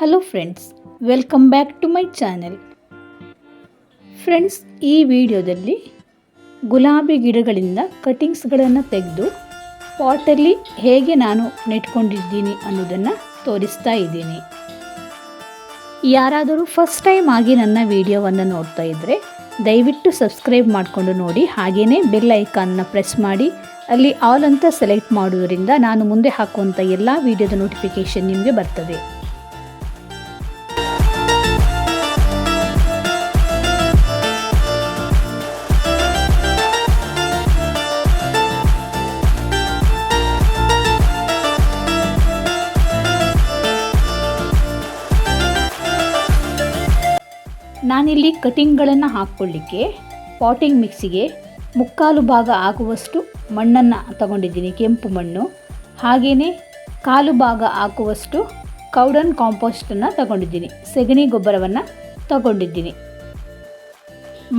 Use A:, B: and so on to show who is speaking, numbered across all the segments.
A: Hello friends welcome back to my channel friends ಈ ವಿಡಿಯೋದಲ್ಲಿ ಗುಲಾಬಿ ಗಿಡಗಳಿಂದ ಕಟಿಂಗ್ಸ್ಗಳನ್ನು ತೆಗೆದು ಪಾಟಲ್ಲಿ ಹೇಗೆ ನಾನು ನೆಟ್ಕೊಂಡಿದ್ದೀನಿ ಅನ್ನೋದನ್ನು ತೋರಿಸ್ತಾ ಇದ್ದೀನಿ. ಯಾರಾದರೂ ಫಸ್ಟ್ ಟೈಮ್ ಆಗಿ ನನ್ನ ವಿಡಿಯೋವನ್ನು ನೋಡ್ತಾ ಇದ್ದರೆ ದಯವಿಟ್ಟು ಸಬ್ಸ್ಕ್ರೈಬ್ ಮಾಡಿಕೊಂಡು ನೋಡಿ ಹಾಗೆಯೇ ಬೆಲ್ ಐಕಾನ್ನ ಪ್ರೆಸ್ ಮಾಡಿ, ಅಲ್ಲಿ ಆಲ್ ಅಂತ ಸೆಲೆಕ್ಟ್ ಮಾಡುವುದರಿಂದ ನಾನು ಮುಂದೆ ಹಾಕುವಂಥ ಎಲ್ಲ ವಿಡಿಯೋದ ನೋಟಿಫಿಕೇಷನ್ ನಿಮಗೆ ಬರ್ತದೆ. ನಾನಿಲ್ಲಿ ಕಟಿಂಗ್ಗಳನ್ನು ಹಾಕ್ಕೊಳ್ಳಿಕ್ಕೆ, ಪಾಟಿಂಗ್ ಮಿಕ್ಸಿಗೆ ಮುಕ್ಕಾಲು ಭಾಗ ಆಗುವಷ್ಟು ಮಣ್ಣನ್ನು ತಗೊಂಡಿದ್ದೀನಿ, ಕೆಂಪು ಮಣ್ಣು. ಹಾಗೆಯೇ ಕಾಲು ಭಾಗ ಹಾಕುವಷ್ಟು ಕೌಡನ್ ಕಾಂಪೋಸ್ಟನ್ನು ತಗೊಂಡಿದ್ದೀನಿ, ಸೆಗಣಿ ಗೊಬ್ಬರವನ್ನು ತಗೊಂಡಿದ್ದೀನಿ.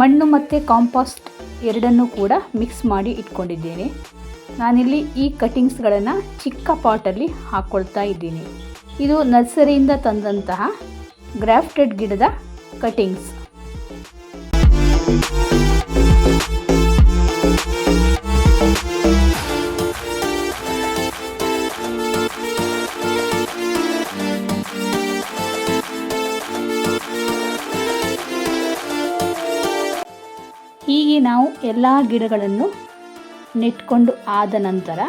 A: ಮಣ್ಣು ಮತ್ತು ಕಾಂಪೋಸ್ಟ್ ಎರಡನ್ನೂ ಕೂಡ ಮಿಕ್ಸ್ ಮಾಡಿ ಇಟ್ಕೊಂಡಿದ್ದೀನಿ. ನಾನಿಲ್ಲಿ ಈ ಕಟಿಂಗ್ಸ್ಗಳನ್ನು ಚಿಕ್ಕ ಪಾಟಲ್ಲಿ ಹಾಕ್ಕೊಳ್ತಾ ಇದ್ದೀನಿ. ಇದು ನರ್ಸರಿಯಿಂದ ತಂದಂತಹ ಗ್ರಾಫ್ಟೆಡ್ ಗಿಡದ ಕಟಿಂಗ್ಸ್. ಹೀಗೆ ನಾವು ಎಲ್ಲ ಗಿಡಗಳನ್ನು ನೆಟ್ಕೊಂಡು ಆದ ನಂತರ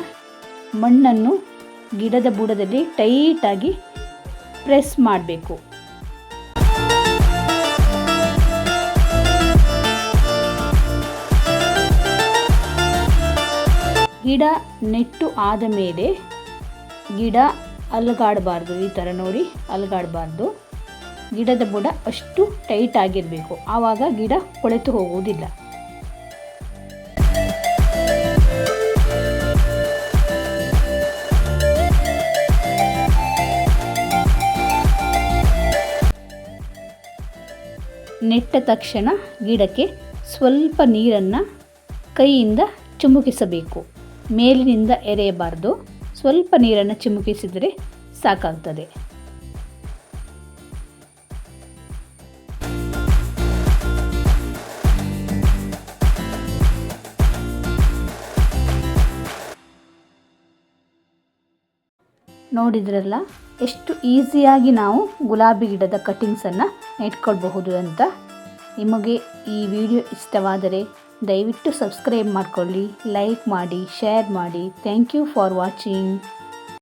A: ಮಣ್ಣನ್ನು ಗಿಡದ ಬುಡದಲ್ಲಿ ಟೈಟಾಗಿ ಪ್ರೆಸ್ ಮಾಡಬೇಕು. ಗಿಡ ನೆಟ್ಟು ಆದ ಮೇಲೆ ಗಿಡ ಅಲುಗಾಡಬಾರ್ದು. ಈ ಥರ ನೋಡಿ, ಅಲುಗಾಡಬಾರ್ದು. ಗಿಡದ ಬುಡ ಅಷ್ಟು ಟೈಟ್ ಆಗಿರಬೇಕು. ಆವಾಗ ಗಿಡ ಕೊಳೆತು ಹೋಗುವುದಿಲ್ಲ. ನೆಟ್ಟ ತಕ್ಷಣ ಗಿಡಕ್ಕೆ ಸ್ವಲ್ಪ ನೀರನ್ನು ಕೈಯಿಂದ ಚುಮುಕಿಸಬೇಕು. ಮೇಲಿನಿಂದ ಎರೆಯಬಾರ್ದು. ಸ್ವಲ್ಪ ನೀರನ್ನು ಚಿಮುಕಿಸಿದರೆ ಸಾಕಾಗ್ತದೆ. ನೋಡಿದ್ರಲ್ಲ, ಎಷ್ಟು ಈಸಿಯಾಗಿ ನಾವು ಗುಲಾಬಿ ಗಿಡದ ಕಟಿಂಗ್ಸನ್ನು ನೆಟ್ಕೊಳ್ಬಹುದು ಅಂತ? ನಿಮಗೆ ಈ ವಿಡಿಯೋ ಇಷ್ಟವಾದರೆ ದಯವಿಟ್ಟು ಸಬ್ಸ್ಕ್ರೈಬ್ ಮಾಡಿಕೊಳ್ಳಿ ಲೈಕ್ ಮಾಡಿ ಶೇರ್ ಮಾಡಿ. Thank you for watching